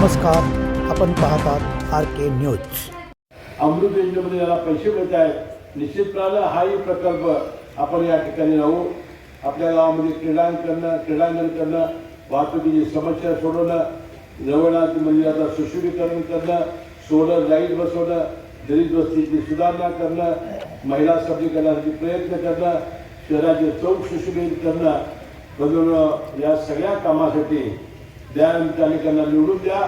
नमस्कार आपण पाहतात आर के न्यूज अमृत योजनेमध्ये याला पैसे मिळत आहेत निश्चितपणानं हाही प्रकल्प आपण या ठिकाणी राहू आपल्या गावामध्ये क्रीडांकरण क्रीडांगण करणं वाहतुकीची समस्या सोडवणं जवळनाथ मंदिराचं म्हणजे सुशोभीकरण करणं सोलर लाइट बसवणं दलित वस्तीची सुधारणा करणं महिला सबलीकरणासाठी प्रयत्न करणं शहराचे चौक सुशोभित करणं बनवणं या सगळ्या कामासाठी त्या तालिकांना निवडून द्या.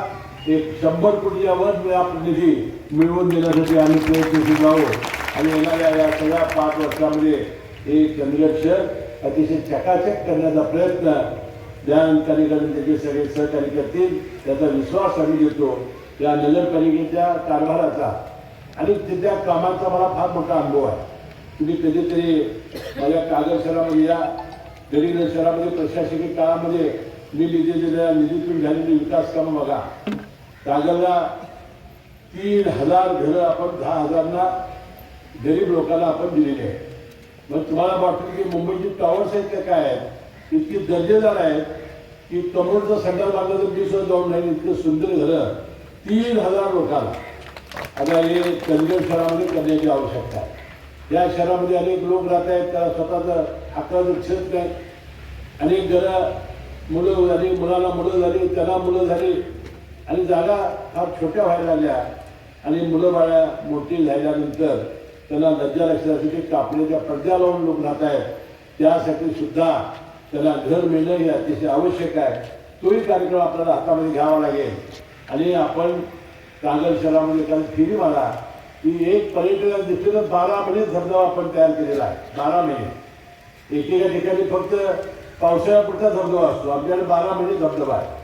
एक शंभर कोटीच्या वर आपण निधी मिळवून देण्यासाठी आम्ही प्रयत्नशील आहोत. आणि येणाऱ्या या सगळ्या पाच वर्षामध्ये हे चंदगड शहर अतिशय चकाचक करण्याचा प्रयत्न ज्या तालिकाने त्याचे सगळे सहकारी करतील त्याचा विश्वास आम्ही देतो या नगरपालिकेच्या कारभाराचा. आणि त्या कामाचा मला फार मोठा अनुभव आहे. तुम्ही कधीतरी माझ्या कागद शहरामध्ये या गडिंग शहरामध्ये प्रशासकीय काळामध्ये निधी दिलेल्या निधीतून झालेली विकास कामं बघा. कागलला तीन हजार घरं आपण दहा हजारांना गरीब लोकांना आपण दिलेली आहे मग तुम्हाला वाटतं की मुंबईची टॉवर्स आहेत त्या काय आहेत? इतकी दर्जेदार आहेत की कमोडचा सेंटर लागलं तर मी सुद्धा जाऊन नाही इतकं सुंदर घरं तीन हजार लोकांना. आता हे चंदगड शहरामध्ये करण्याची आवश्यकता आहे. या शहरामध्ये अनेक लोक राहत आहेत त्याला स्वतःचं हक्काचं क्षेत्र आहेत अनेक घरं मुलं झाली मुलाला मुलं झाली त्याला मुलं झाली. आणि जागा फार छोट्या व्हायला लागल्या. आणि मुलं बाळ्या मोठी झाल्यानंतर त्यांना लज्जा लक्षासाठी कापण्याच्या पडद्या लावून लोक राहत आहेत. त्यासाठी सुद्धा त्यांना घर मिळणं हे अतिशय आवश्यक आहे. तोही कार्यक्रम आपल्याला हातामध्ये घ्यावा लागेल. आणि आपण कागल शहरामध्ये काल फिरी मारा की एक पर्यटनाच्या तर बारा महिने धबधबा आपण तयार केलेला आहे. बारा महिने. एकेका ठिकाणी फक्त पावसाळ्यापुरता धबधबा असतो. आपल्याला बारा महिने धबधबा आहे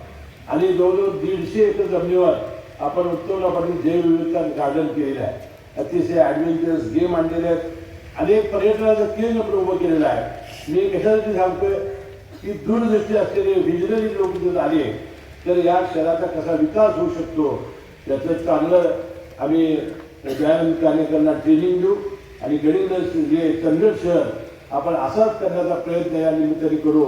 आणि जवळजवळ दीडशे एकर जमिनीवर आपण उत्तम आपण जैवविविधता गार्डन केलेलं आहे. अतिशय ॲडव्हेंचरस गेम आणलेले आहेत. अनेक पर्यटनाचं केंद्र पण उभं केलेलं आहे. मी कशासाठी सांगतोय? की दूरदृष्टी असलेले विजनरी लोक जर आले तर या शहराचा कसा विकास होऊ शकतो? त्याचं चांगलं आम्ही व्यायाम कार्यकर्त्यांना ट्रेनिंग देऊ. आणि गणित जे चंदगड शहर आपण असाच करण्याचा प्रयत्न या निमित्ताने करू.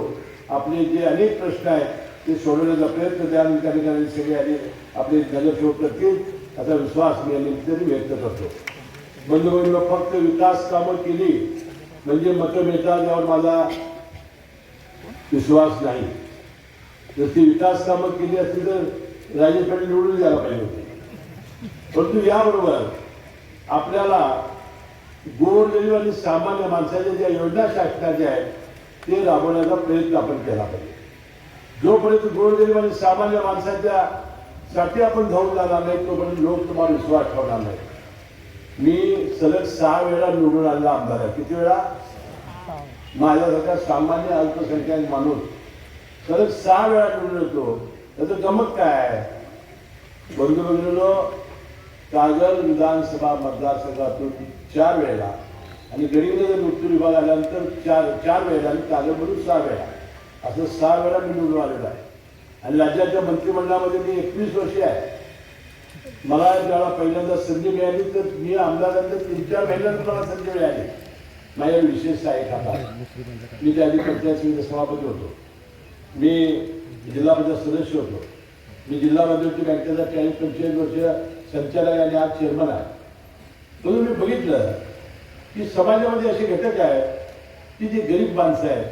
आपले जे अनेक प्रश्न आहेत ते सोडवण्याचा प्रयत्न त्या निमित्ताने सगळे आणि आपले नगरसेवक करतील असा विश्वास मी या निमित्ताने व्यक्त करतो. बंधुबंधू फक्त विकास कामं केली म्हणजे मतं मिळतात यावर माझा विश्वास नाही. जर ती विकास कामं केली असती तर राजेश पाटील निवडून जायला पाहिजे होते. परंतु याबरोबर आपल्याला गोरगरीब आणि सामान्य माणसाच्या ज्या योजना शासनाच्या आहेत ते राबवण्याचा प्रयत्न आपण केला पाहिजे. जोपर्यंत गोरगरीब आणि सामान्य माणसाच्या साठी आपण धावून जाणार नाही तोपर्यंत लोक तुम्हाला विश्वास ठेवणार नाही. मी सलग सहा वेळा निवडून आलेला आमदार. आहे किती वेळा? माझ्यासारखा सामान्य अल्पसंख्याक माणूस. सलग सहा वेळा निवडून येतो. त्याचं गमत काय आहे? बंधू कागल विधानसभा मतदारसंघातून चार वेळा आणि गडिंगनगर मृत्यू विभाग आल्यानंतर चार चार वेळा आणि कागलमधून सहा वेळा. असं सहा वेळा मी निवडून आलेलो आहे. आणि राज्याच्या मंत्रिमंडळामध्ये मी एकवीस वर्षे आहे. मला ज्यावेळा पहिल्यांदा संधी मिळाली तर मी आमदारांना तीन चार महिन्यानंतर मला संधी मिळाली. माझ्या विशेष आहे खाता मी त्या आधी पंचायत समिती सभापती होतो. मी जिल्हा परिषद सदस्य होतो. मी जिल्हा मध्यवर्ती बँकेचा चाळीस पंचेचाळीस वर्ष संचालक आणि आज चेअरमन आहे. म्हणून मी बघितलं की समाजामध्ये असे घटक आहेत की जे गरीब माणसं आहेत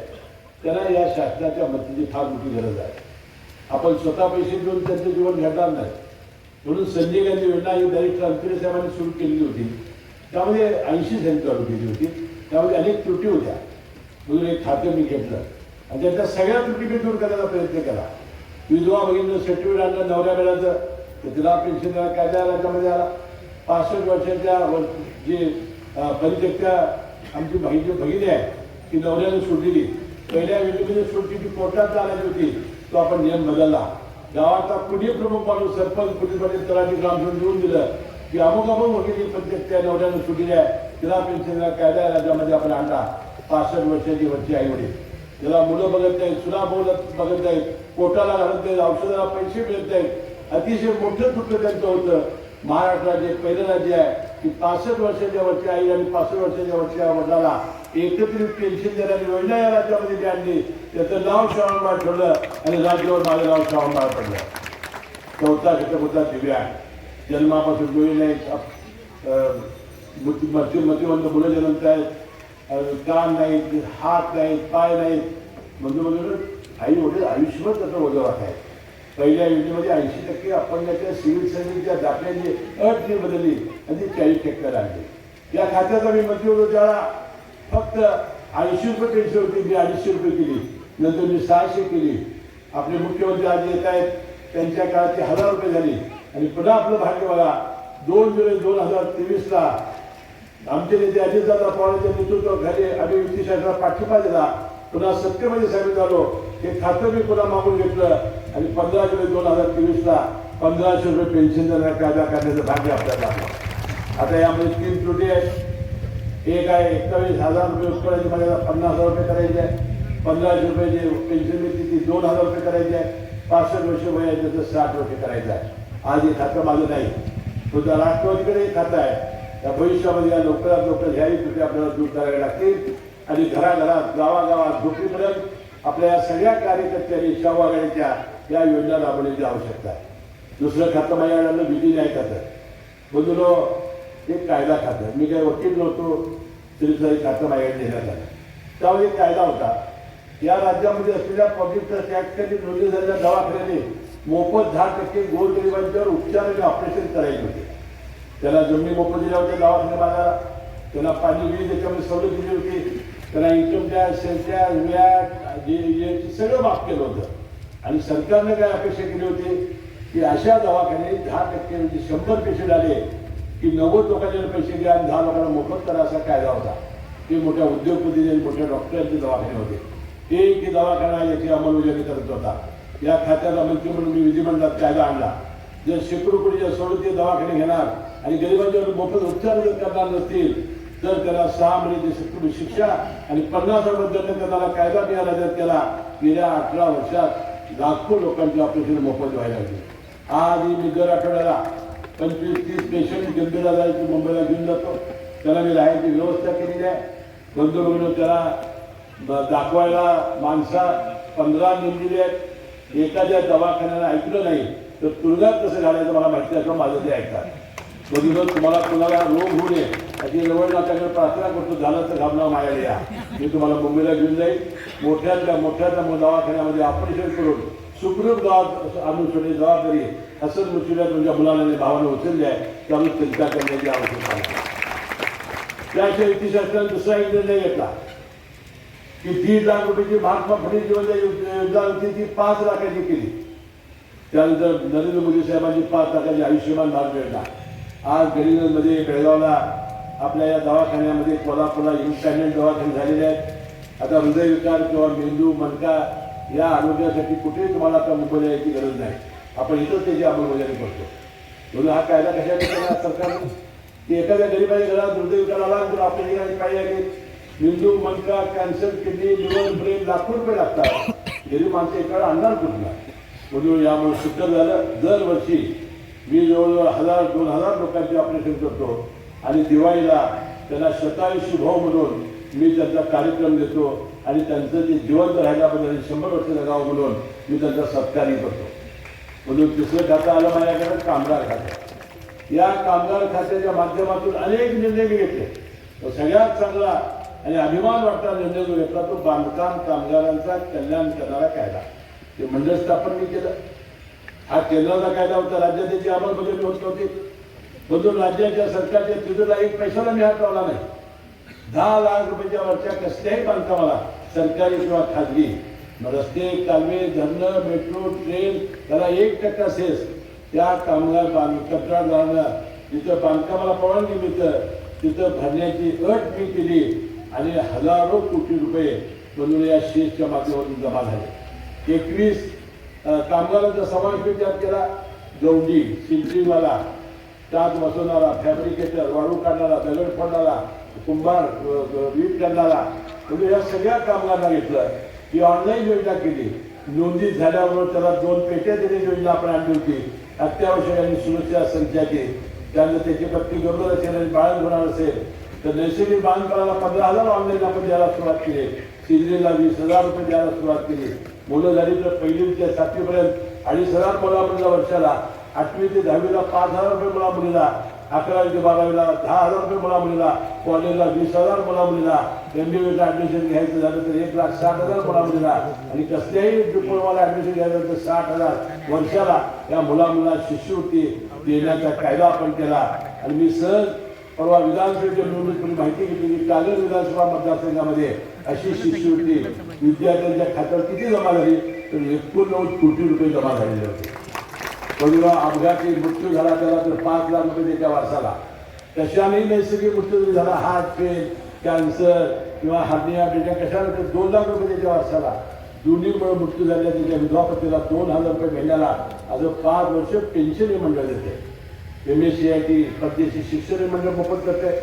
त्यांना या शासनाच्या मदतीची फार मोठी गरज आहे. आपण स्वतः पैसे देऊन त्यांचं जीवन घडणार नाही. म्हणून संजय गांधी योजना ही डायरेक्टर अंतरे साहेबांनी सुरू केलेली होती. त्यामध्ये ऐंशी सेंट चालू केली होती. त्यामध्ये अनेक त्रुटी होत्या. म्हणून एक खातं मी घेतलं. आणि त्याच्या सगळ्या त्रुटी मी दूर करायचा प्रयत्न केला. विधवा भगिनीचं सर्टिफिकेट आणलं नवऱ्या वेळाचं तर तिला पेन्शन कायद्या राज्यामध्ये आला पासष्ट वर्षाच्या जे परित्यक्त्या आमची बहिणी भगिनी आहे ती नवऱ्यानं सोडलेली. पहिल्या वेळेमध्ये सोडली ती कोर्टात चालायची होती. तो आपण नियम बदलला. गावाचा कुणी प्रमुख माणूस सरपंच पोलीस पाटील तलाठी ग्रामसेवक देऊन दिलं की अमुक अमुक भगिनी परित्यक्त्या नवऱ्यानं सुटलेली आहे. तिला पेन्शन कायदा राज्यामध्ये आपण आणला. पासष्ट वर्षाची वरची आई वडील. त्याला मुलं बघत नाहीत सुना बोलत बघत नाहीत पोटाला घालत नाहीत औषधाला पैसे मिळत नाहीत. अतिशय मोठं दुःख त्यांचं होतं. महाराष्ट्राचे पहिलं राज्य आहे की पासष्ट वर्षाच्या वरची आई आणि पासष्ट वर्षाच्या वरच्या वडिलाला एकत्रित पेन्शन देणारी योजना या राज्यामध्ये जी आणली. त्याचं नाव श्रावणबाळ ठेवलं आणि राज्यावर माझं नाव श्रावणबाळ पडलं चौथा घटक होता दिव्यांग जन्मापासून डोळे नाहीत अप- मुलं जन्मत आहेत. कान नाहीत हात नाहीत पाय नाहीत. म्हणजे म्हणजे आई वडील आयुष्यभर त्याचा वजवाट आहे पहिल्या योजनेमध्ये ऐंशी टक्के अपंगाच्या सिव्हिल सर्व्हिसच्या दाखल्याची अट जी बदलली आणि ती चाळीस टक्के राहिली. या खात्याचा मी मंत्री होतो त्याला फक्त ऐंशी रुपये पेन्शन होती मी अडीचशे रुपये केली. नंतर मी सहाशे केली. आपले मुख्यमंत्री आज येत आहेत त्यांच्या काळात ती हजार रुपये झाली. आणि पुन्हा आपलं भाग्य बघा दोन जुलै दोन हजार तेवीसला आमचे नेते अजितदादा पवारांच्या नेतृत्वाखाली आम्ही युती शासनाला पाठिंबा दिला. पुन्हा सत्तेमध्ये सामील झालो. हे खातं मी पुन्हा मागून घेतलं. आणि पंधरा जुलै दोन हजार तेवीसला पंधराशे रुपये पेन्शन देणारा कायदा करण्याचं भाग्य आपल्याला. आता यामध्ये तीन त्रुटी आहेत. एक आहे एकवीस हजार रुपये उत्पन्नाची मर्यादा पन्नास हजार रुपये करायची आहे पंधराशे रुपये जे पेन्शन मिळते ती दोन हजार रुपये करायची आहे पासष्ट वर्ष वय आहे त्याचं साठ रुपये करायचं आहे. आज हे खातं माझं नाही. तुझा राष्ट्रवादीकडे खातं आहे. त्या भविष्यामध्ये या लवकरात लवकर ह्याही त्रुटी आपल्याला दूर कराव्या लागतील. आणि घराघरात गावागावात झोपीपर्यंत आपल्या या सगळ्या कार्यकर्त्यांनी शाहू या योजना राबवण्याची आवश्यकता आहे. दुसरं खातं माझ्या विधी नाही खातं. बंधुलो एक कायदा खातं. मी काही वकील नव्हतो तरी सुद्धा हे खातं माझ्याकडे देण्यात आलं. त्यावर एक कायदा होता. या राज्यामध्ये असलेल्या पब्लिक ट्रस्ट ऍक्टखाली नोंदणी झालेल्या दवाखान्याने मोफत दहा टक्के गोरगरिबांच्यावर उपचार आणि ऑपरेशन करायचे होते. त्याला जमिनी मोफत दिल्या होत्या दवाखाने त्याला पाणी वीज याच्यामध्ये सवलत दिली होती. त्याला income tax sale tax VAT जे सगळं माफ केलं होतं. आणि सरकारने काय अपेक्षा केली होती? की अशा दवाखाने दहा टक्के म्हणजे शंभर पेशंट आले की नव्वद लोकांचे पैसे द्या आणि दहा लोकांना मोफत करा असा कायदा होता. ते मोठ्या उद्योगपती आणि मोठ्या डॉक्टरांचे दवाखाने होते. एक की दवाखाना याची अंमलबजावणी करत होता. या खात्याचा मंत्री म्हणून मी विधिमंडळात कायदा आणला. जर शेकडो कोटीच्या सवलती दवाखाने घेणार आणि गरिबांच्यावर मोफत उपचार जर करणार नसतील तर त्याला सहा महिन्याची सक्रिय शिक्षा आणि पन्नास हजार त्याला कायदा मिळाला जर त्याला गेल्या अठरा वर्षात लाखो लोकांची ऑपरेशन मोफत व्हायला लागली. आज मी दर आठवड्याला पंचवीस तीस पेशंट गंभीर आजाराची मुंबईला घेऊन जातो. त्याला मी राहायची व्यवस्था केलेली आहे. बंधू त्याला दाखवायला माणसा पंधरा नेमलेली आहेत. एखाद्या दवाखान्याला ऐकलं नाही तर तुरुंगात कसं घालायचं मला माहिती असं माझं ते ऐकतात. बघितलं तुम्हाला कुणाला रोग होऊ नये अगदी जवळ नात्याकडे प्रार्थना करतो झालं तर घाबना मायाला या. मी तुम्हाला मुंबईला घेऊन जाईल मोठ्यातल्या मोठ्यातल्या मो- दवाखान्यामध्ये ऑपरेशन करून सुखरूप गावात आणून सोडली जबाबदारी हसन मुश्किला तुमच्या मुलाला आणि भावाने उचलली आहे. त्यामुळे चिंता करण्याची आवश्यकता आहे त्याशिवाय इतिहासाने दुसरा एक निर्णय घेतला. की दीड लाख रुपयाची महात्मा फुले जीवन योजना होती ती पाच लाखाची केली. त्यानंतर नरेंद्र मोदी साहेबांची पाच लाखाची आयुष्यमान भारत योजना. आज गडिंगमध्ये बेळगावला आपल्या या दवाखान्यामध्ये कोल्हापूरला इंटरनेट दवाखाने झालेले आहेत. आता हृदयविकार किंवा मेंदू मनका या आरोग्यासाठी कुठेही तुम्हाला आता मुंबईला यायची गरज नाही. आपण इथंच त्याची अंमलबजावणी करतो. म्हणून हा कायदा कशासाठी केला सरकारने? की एखाद्या गरीबाच्या घरात हृदयविकार आला तर आपल्या काही आहे मेंदू मनका कॅन्सर किडनी लिव्हर ब्रेन लाखो रुपये लागतात. गरीब माणसं एकाला आणणार कुठला म्हणून यामुळे सुद्धा झालं. दरवर्षी मी जवळजवळ हजार दोन हजार लोकांचे ऑपरेशन करतो. आणि दिवाळीला त्यांना शतायुषी भाऊ म्हणून मी त्यांचा कार्यक्रम देतो आणि त्यांचं ते जिवंत राहिल्याबद्दल आणि शंभर वर्ष जगावं म्हणून मी त्यांचा सत्कारही करतो. म्हणून तिसरं खातं आलं माझ्याकडे कामगार खातं. या कामगार खात्याच्या माध्यमातून अनेक निर्णय मी घेतले. सगळ्यात चांगला आणि अभिमान वाटणारा निर्णय जो घेतला तो बांधकाम कामगारांचा कल्याण करणारा कायदा. ते मंडळ स्थापन मी केलं. हा केंद्राचा कायदा होता राज्यात त्याची अंमलबजावणी होत नव्हती. म्हणून राज्याच्या सरकारच्या तिथला एक पैशाला मी हात लावला नाही. दहा लाख रुपयाच्या वरच्या कसल्याही बांधकामाला सरकारी किंवा खाजगी. मग रस्ते कालवे धरणं मेट्रो ट्रेन त्याला एक टक्का सेस. त्या कामगार बांध कंत्राटदारांना जिथं बांधकामाला परवानगी मिळतं तिथं भरण्याची अट मी केली आणि हजारो कोटी रुपये म्हणून या शेसच्या माध्यमातून जमा झाले. एकवीस कामगारांचा समावेश मी त्यात केला. गौंडी सिंचरीवाला टाक बसवणारा फॅब्रिकेटर वाळू काढणारा दगड फोडणारा कुंभार वीट करणारा म्हणजे या सगळ्या कामगारांना घेतलं ती ऑनलाईन योजना केली. नोंदी झाल्याबरोबर त्याला दोन पेट्या देण्याची योजना आपण आणली होती. अत्यावश्यक आणि सुरक्षा संख्याची त्यानंतर त्याची पत्ती गरोदर असेल आणि बाळण होणार असेल तर नैसर्गिक बांधकामाला पंधरा हजार ऑनलाईन आपण द्यायला सुरुवात केली. सिजरीला वीस हजार रुपये द्यायला सुरुवात केली. मुलं झाली तर पहिली ते सातवीपर्यंत अडीच हजार मुलं आपण वर्षाला आठवी ते दहावीला पाच हजार रुपये मुला मुलीला. अकरावी ते बारावीला दहा हजार रुपये मुला मुलीला. कॉलेजला वीस हजार मुला मुलीला. एम बी एला ॲडमिशन घ्यायचं झालं तर एक लाख साठ हजार मुला मुलीला. आणि कसल्याही डिप्लोमाला ॲडमिशन घ्यायचं झालं तर साठ हजार. वर्षाला या मुला मुला शिष्यवृत्ती देण्याचा कायदा आपण केला. आणि मी सहज परवा विधानसभेच्या निवडणुकीची माहिती घेतली की कागद विधानसभा मतदारसंघामध्ये अशी शिष्यवृत्ती विद्यार्थ्यांच्या खात्यावर किती जमा झाली? तर एकोणनव्वद कोटी रुपये जमा झालेले होते. कोणीला अपघाती मृत्यू झाला त्याला तर पाच लाख रुपये त्याच्या वारसाला. कशानेही नैसर्गिक मृत्यू जरी झाला हार्ट फेल कॅन्सर किंवा हार्निया बिर्निया कशाने तर दोन लाख रुपये त्याच्या वारसाला. दोन्हीमुळे मृत्यू झाल्या त्याच्या विधवापतीला दोन हजार रुपये महिन्याला आज पाच वर्ष पेन्शन हे मंडळ देते. M S C I T परदेशी शिक्षण हे मंडळ मोफत करते.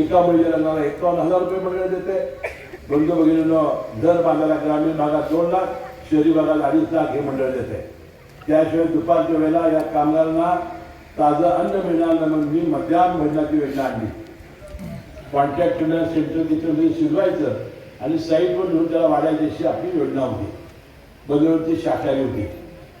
एका महिलेला एकावन्न हजार रुपये मंडळ देते. बंधू भगिनीनं दर भागाला ग्रामीण भागात दोन लाख शहरी भागात अडीच लाख हे मंडळ देते. त्याशिवाय दुपारच्या वेळेला या कामगारांना ताजं अन्न मिळणार नाही म्हणून मी मध्याह्न भोजनाची योजना आणली. कॉन्टॅक्ट सेंटर तिथं शिजवायचं आणि साईडवर घेऊन त्याला वाढायची अशी आपली योजना होती. बदलवरती शाकाहारी होती.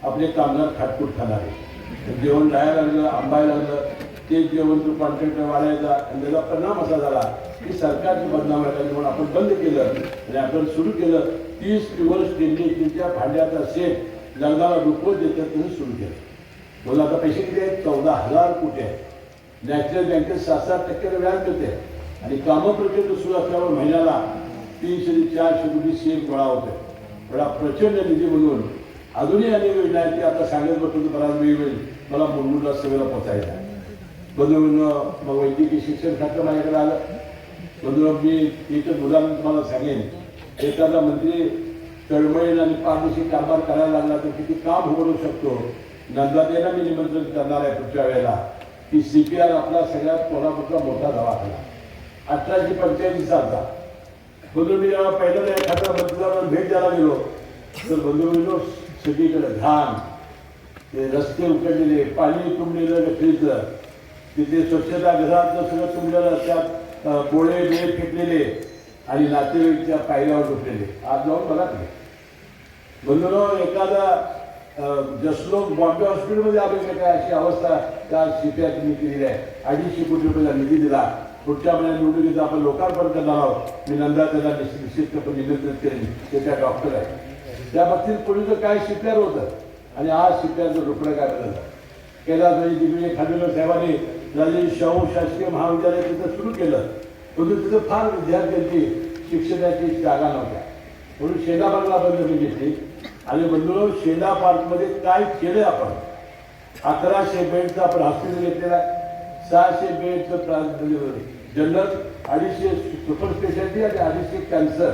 आपले कामगार खाटकूट खाणारे जेवण राहायला लागलं आंबायला लागलं ते जेवण तो कॉन्ट्रॅक्टर वाढायचा आणि त्याचा परिणाम असा झाला की सरकारची बदनाम व्हायला म्हणून आपण बंद केलं आणि आपण सुरू केलं. तीस दिवस स्टेनलेस तिच्या भांड्याचा सेट लग्नाला रुपये देतात तुम्ही सुरू केलं. बोला आता पैसे किती आहेत? चौदा हजार कोटी आहेत. नॅशनल बँकेत सात सात टक्के व्याज देते. आणि कामं प्रचंड सुरू असल्यावर महिन्याला तीनशे ते चारशे कोटी सेफ गोळा होते एवढा प्रचंड निधी म्हणून अजूनही अनेक योजना आहेत की आता सांगत बसतो तर बराच वेळ होईल मला मुलमुला सगळं पोचायचं आहे. मग वैद्यकीय शिक्षण खातं माझ्याकडे आलं. बंधू मी एकच उदाहरण तुम्हाला सांगेन. एखादा मंत्री तळमळीन आणि पारदर्शी कारभार करायला लागला तर किती काम होऊ शकतो? नंदादेला मी निमंत्रण करणार आहे पुढच्या वेळेला. की सी पी आर आपला सगळ्यात कोल्हापूरचा मोठा दवाखाना. अठराशे पंच्याऐंशी सालचा. बंधू मी जेव्हा पहिल्यांदा एखाद्या मंत्रिला भेट द्यायला गेलो तर बंधू गेलो सगळीकडे घाण ते रस्ते उकडलेले पाणी तुंबलेलं गटरीचं तिथे स्वच्छता घरातलं सगळं तुंबलेलं त्यात अं, गोळे बिळे फेकलेले आणि नातेवाईकच्या पायऱ्यावर झोपलेले. आज जाऊन बघा तुम्ही. बंधूनो एखादा जसलोक बॉम्बे हॉस्पिटलमध्ये आपल्याकडे काय अशी अवस्था त्या शिप्यात तुम्ही केलेली आहे. अडीचशे कोटी रुपयाचा निधी दिला. पुढच्या महिन्यात निवडणुकीचं आपण लोकार्पण करणार आहोत. मी नंदा त्याला निश्चितपणे निमंत्रित करेन ते त्या डॉक्टर आहे त्या बाबतीत पूर्वीचं काय शिप्यार होतं? आणि आज शिप्याचं रुपडं काय बदललं? कैलासवाडी दिग्विजय खांडेकर साहेबांनी राजे शाहू शासकीय महाविद्यालय तिथं सुरू केलं. परंतु तिथं फार विद्यार्थ्यांची शिक्षणाची जागा नव्हत्या. म्हणून शेगाबागला बंद केली घेतली आणि बंधू शेला पार्कमध्ये काय केलं आपण? अकराशे बेडचं आपण हॉस्पिटल घेतलेलं आहे. सहाशे बेडचं जनरल अडीचशे सुपर स्पेशालिटी आणि अडीचशे कॅन्सर.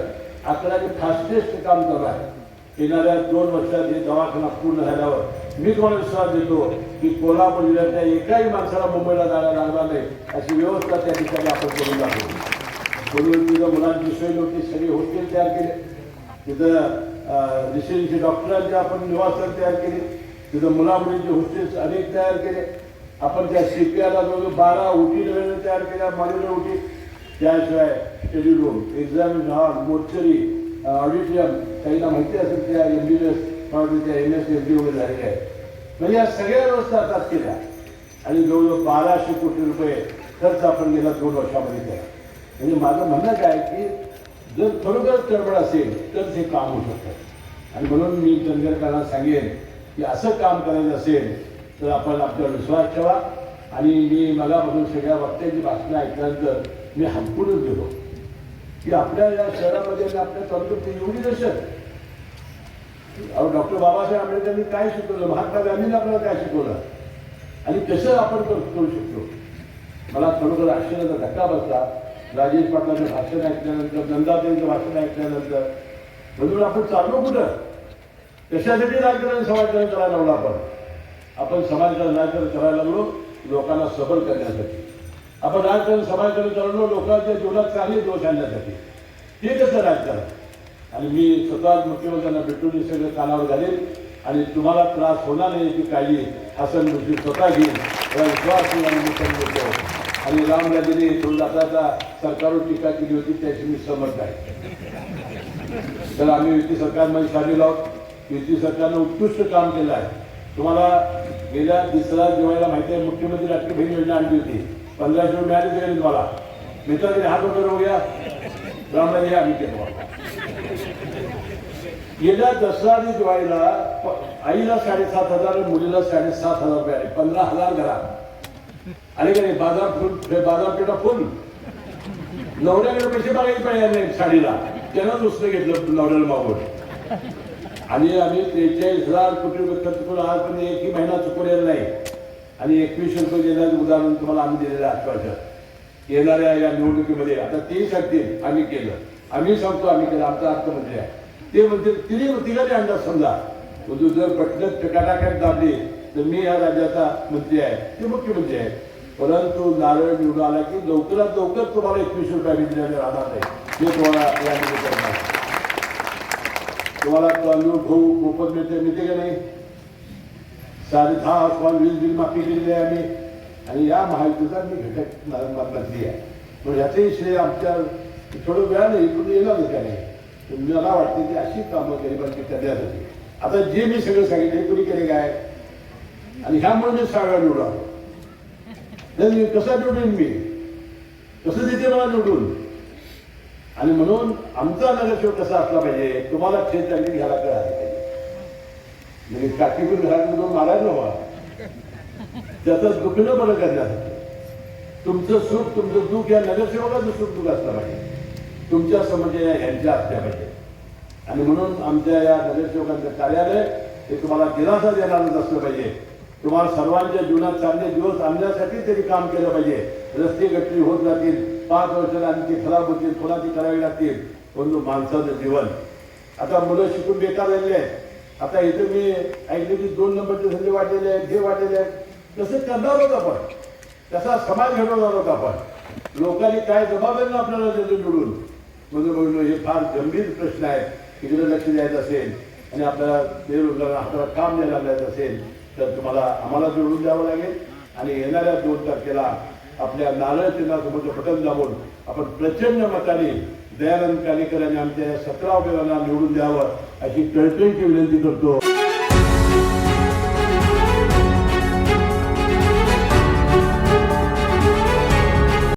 अकराचे फास्टेस्ट काम चालू आहे. येणाऱ्या दोन वर्षात हे दवाखाना पूर्ण झाल्यावर मी तुम्हाला विश्वास देतो की कोल्हापूर जिल्ह्यातल्या एकाही माणसाला मुंबईला जायला लागणार नाही अशी व्यवस्था त्या ठिकाणी आपण करून दाखवू. म्हणून तिथं मुलांची सोय नव्हती सगळे हॉस्टेल तयार केले. तिथं ऋषींचे डॉक्टरांचे आपण निवासस्थान तयार केले. तिथं मुलामुलींचे हॉस्टेल्स अनेक तयार केले. आपण त्या सीपीआरला जवळ बारा उटी नव्याने तयार केल्या मॉड्युलर उटी. त्याशिवाय study room examine hall mortuary auditorium काहींना माहिती असेल त्या एम बी एस त्या एम एस एम डी वगैरे झालेल्या आहेत. म्हणजे या सगळ्या व्यवस्था आता केल्या. आणि जवळजवळ बाराशे कोटी रुपये खर्च आपण गेला दोन वर्षामध्ये केला. म्हणजे माझं म्हणणं काय की जर खरोखरच चळवळ असेल तर ते काम होऊ शकतं. आणि म्हणून मी चंद्रकांना सांगेन की असं काम करायचं असेल तर आपण आपला विश्वास ठेवा. आणि मी मला म्हणून सगळ्या वक्त्यांची भाषणं ऐकल्यानंतर मी हंपूनच गेलो. की आपल्या या शहरामध्ये आणि आपल्या तालुक्यात एवढी दशत अहो डॉक्टर बाबासाहेब आंबेडकरांनी काय शिकवलं? महात्मा गांधींनी आपल्याला काय शिकवलं? आणि कसं आपण करू शकतो? मला खरोखर आश्चर्याचा धक्का बसला. राजेश पाटलाचं भाषण ऐकल्यानंतर नंदादेवीचं भाषण ऐकल्यानंतर म्हणून आपण चाललो कुठं? कशासाठी राजकारण समाजकारण करायला लागलो आपण? आपण समाजकारण राजकारण करायला लागलो लोकांना सबल करण्यासाठी. आपण राजकारण समाजकारण चाललो लोकांच्या जीवनात काही दोष आणण्यासाठी. ते कसं राजकारण? आणि मी स्वतः मुख्यमंत्र्यांना भेटून सगळं कानावर घालेन आणि तुम्हाला त्रास होणार नाही की काही. हसन मुश्रीफ स्वतः घेईन. याला विश्वास मी आणि राम समजतो आणि रामराजेने सरकारवर टीका केली होती त्याची मी समर्थ आहे. तर आम्ही युती सरकारमध्ये सामील आहोत. युती सरकारनं उत्कृष्ट काम केलं आहे. तुम्हाला गेल्या तिसरा दिवाळीला माहिती आहे मुख्यमंत्री राष्ट्रीय बहीण योजना आणली होती. पंधराशे रुपये मिळाले गेले तुम्हाला? मित्रांनी हात वगैरे हो रामराजे हे आम्ही केलं. गेल्या दसरा आणि दिवाळीला आईला साडेसात हजार मुलीला साडेसात हजार रुपये आले. पंधरा हजार घरात. अरे का नाही बाजार बाजारपेठा फुल. नवऱ्याकडे पैसे मागायचे पाहिजे नाही साडीला. त्यानं दुसरं घेतलं नवऱ्याला मागून. आणि आम्ही त्रेचाळीस हजार कोटी रुपये खर्च करून आजपर्यंत एकही महिना चुकवलेला नाही. आणि एकवीसशे रुपये देण्याचं उदाहरण तुम्हाला आम्ही दिलेलं आहे आश्वासन येणाऱ्या या निवडणुकीमध्ये आता ते सांगतील आम्ही केलं. आम्ही सांगतो आम्ही केलं. आमचा अर्थमंत्री म्हणजे आहे. ते म्हणते तिने तिघांनी अंदाज समजा. म्हणजे जर प्रश्न टकाटाक्यात दाबले तर मी या राज्याचा मंत्री आहे. ते मुख्यमंत्री आहे. परंतु नारळ निवडून आला की लवकरात लवकर तुम्हाला एकवीस रुपया आम्ही दिलेले राहणार नाही. ते तुम्हाला या करणार तुम्हाला तांदूळ भाऊ मोफत मिळते मिळते का नाही? साडे दहा अस्मान वीज बिल माफी केलेली आहे आम्ही. आणि या माहितीचा मी घटक म- आहे. पण याचंही श्रेय आमच्या थोडं वेळा नाही पण येणारच का नाही? मला वाटते की अशी कामं गरिबांची करण्यासाठी आता जे मी सगळं सांगितलं हे कुणी केले काय? आणि ह्यामुळे मी सगळा निवडा नाही कसा निवडून मी कसं देते मला निवडून आणि म्हणून आमचा नगरसेवक कसा असला पाहिजे तुम्हाला खेळ चांगली घ्यायला कळायला पाहिजे म्हणजे काकीपूर घरात म्हणून मारायला हवा त्याचं दुखणं बरं करण्यासाठी तुमचं सुख तुमचं दुःख या नगरसेवकाचं सुख दुःख असलं पाहिजे तुमच्या समस्या या ह्यांच्या असल्या पाहिजे आणि म्हणून आमच्या या नगरसेवकांचं कार्यालय हे तुम्हाला दिलासा देणारच असलं पाहिजे तुम्हाला सर्वांच्या जीवनात चांगले दिवस आणण्यासाठी तरी काम केलं पाहिजे. रस्ते गट्टी होत जातील पाच वर्षाला आणखी खराब होतील कोणाची करावी लागतील? परंतु माणसाचं जीवन. आता मुलं शिकून बेकार झालेले आहेत आता इथे मी ऐकले की दोन नंबरचे धंदे वाढलेले आहेत हे वाटलेले आहेत. तसं करणार होत आपण. तसा समाज घडवणार होत आपण. लोकांनी काय जबाबदारी आपल्याला दिलं निवडून म्हणजे म्हणून हे फार गंभीर प्रश्न आहे. इकडे लक्ष द्यायचं असेल आणि आपल्याला बेरोजगार आपल्याला काम द्यायला लागायचं असेल. तर तुम्हाला आम्हाला जोडून द्यावं लागेल. आणि येणाऱ्या दोन तारखेला आपल्या नारळ चिन्हासमोरचं बटन दाबून आपण प्रचंड मताने दयानंद कालेकर यांनी आमच्या या सतरा निवडून द्यावं अशी टळटळीची विनंती करतो.